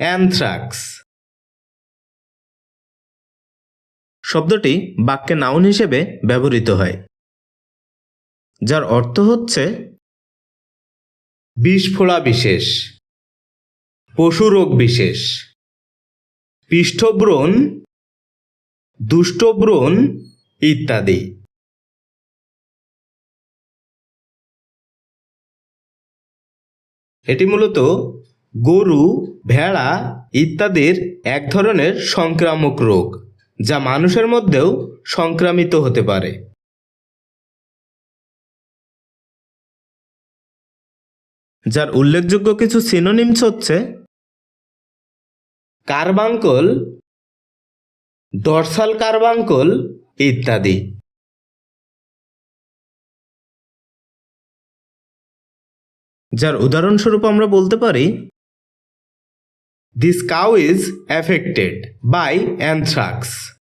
Anthrax. শব্দটি বাক্যে noun হিসেবে ব্যবহৃত হয়, যার অর্থ হচ্ছে বিষফোড়া বিশেষ, পশুরোগ বিশেষ, পৃষ্ঠব্রণ, দুষ্টব্রণ ইত্যাদি। এটি মূলত গরু, ভেড়া ইত্যাদির এক ধরনের সংক্রামক রোগ, যা মানুষের মধ্যেও সংক্রামিত হতে পারে। যার উল্লেখযোগ্য কিছু সিনোনিমস হচ্ছে কার্বাঙ্কল ডরসাল কার্বাঙ্কল ইত্যাদি। যার উদাহরণস্বরূপ আমরা বলতে পারি this cow is affected by anthrax